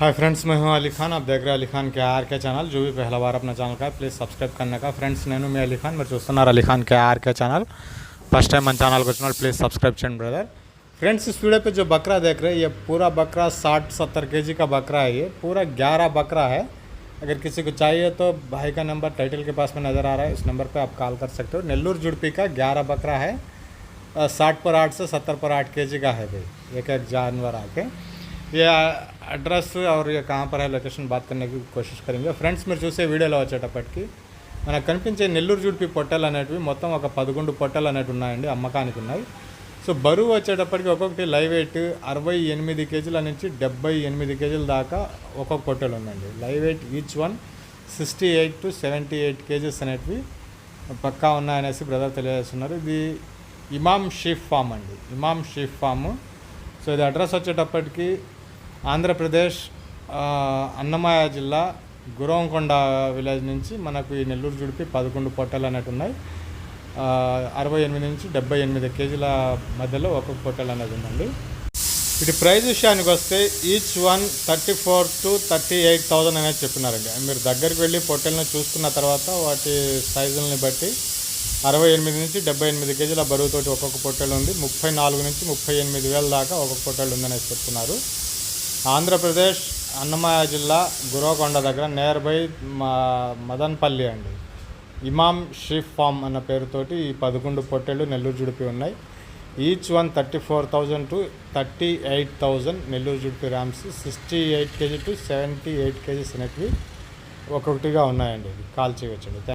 Hi friends मैं हूं अली खान आप देख रहे हैं अली खान के आर के ఛానల్ जो भी पहला बार अपना ఛానల్ का प्लीज़ सब्सक्राइब करने का ఫ్రెండ్స్ నేను మీ అలీ ఖాన్ మీరు చూస్తున్నారు అలీ ఖాన్ के आर के ఛానల్ फर्स्ट टाइम మన ఛానల్కి వచ్చిన వాళ్ళు प्लीज़ सब्सक्राइब చేయండి ब्रदर फ्रेंड्स इस वीडियो पे जो बकरा देख रहे हैं ये पूरा बकरा साठ सत्तर के का बकरा है ये पूरा ग्यारह बकरा है अगर किसी को चाहिए तो भाई का नंबर टाइटल के पास में नज़र आ रहा है इस नंबर पे आप कॉल कर सकते हो नेल्लूर जुड़पी का ग्यारह बकरा है साठ पर आठ से सत्तर पर आठ के का है भाई एक एक जानवर आके ये అడ్రస్ ఆర్ కాంపరాయ్ లొకేషన్ బాత్ కన్నా కోషిష్ కరింగే. ఫ్రెండ్స్ మీరు చూసే వీడియోలో వచ్చేటప్పటికి మనకు కనిపించే నెల్లూరు జూడిపి పొట్టలు అనేటివి మొత్తం ఒక పదకొండు పొట్టలు అనేటివి ఉన్నాయండి అమ్మకానికి ఉన్నాయి. సో బరువు వచ్చేటప్పటికి ఒక్కొక్కటి లైవ్ వెయిట్ అరవై ఎనిమిది కేజీల నుంచి డెబ్బై ఎనిమిది కేజీల దాకా ఒక్కొక్క పొట్టలు ఉందండి. Live weight each one sixty eight to seventy eight KGs అనేటివి పక్కా ఉన్నాయనేసి బ్రదర్ తెలియజేస్తున్నారు. ఇది ఇమామ్ షీఫ్ ఫామ్ అండి ఇమామ్ షీఫ్ ఫామ్. సో ఇది అడ్రస్ వచ్చేటప్పటికి ఆంధ్రప్రదేశ్ అన్నమాయ అన్నమయ్య జిల్లా గురవంకొండ విలేజ్ నుంచి మనకు ఈ నెల్లూరు జుడిపి పదకొండు పొట్టలు అనేవి ఉన్నాయి. అరవై ఎనిమిది నుంచి డెబ్బై ఎనిమిది కేజీల మధ్యలో ఒక్కొక్క పొట్టలు అనేది ఉందండి. ఇటు ప్రైజ్ విషయానికి వస్తే each one thirty four to thirty eight thousand అనేది చెప్పినారండి. మీరు దగ్గరికి వెళ్ళి పొట్టెలను చూసుకున్న తర్వాత వాటి సైజుల్ని బట్టి అరవై ఎనిమిది నుంచి డెబ్బై ఎనిమిది కేజీల బరువుతోటి ఒక్కొక్క పొట్టెలు ఉంది. ముప్పై నాలుగు నుంచి ముప్పై ఎనిమిది వేల దాకా ఒక్కొక్క పొట్టెలు ఉందనేసి చెప్తున్నారు. ఆంధ్రప్రదేశ్ అన్నమయ్య జిల్లా గురవకొండ దగ్గర నియర్ బై మా మదన్పల్లి అండి. ఇమామ్ షీఫ్ ఫామ్ అన్న పేరుతోటి ఈ పదకొండు పొట్టెళ్ళు నెల్లూరు జుడిపి ఉన్నాయి. Each one thirty four thousand to thirty eight thousand Nellore Jodipi rams sixty eight KG to seventy eight KGs అనేటివి ఒక్కొక్కటిగా ఉన్నాయండి. కాల్ చేయవచ్చండి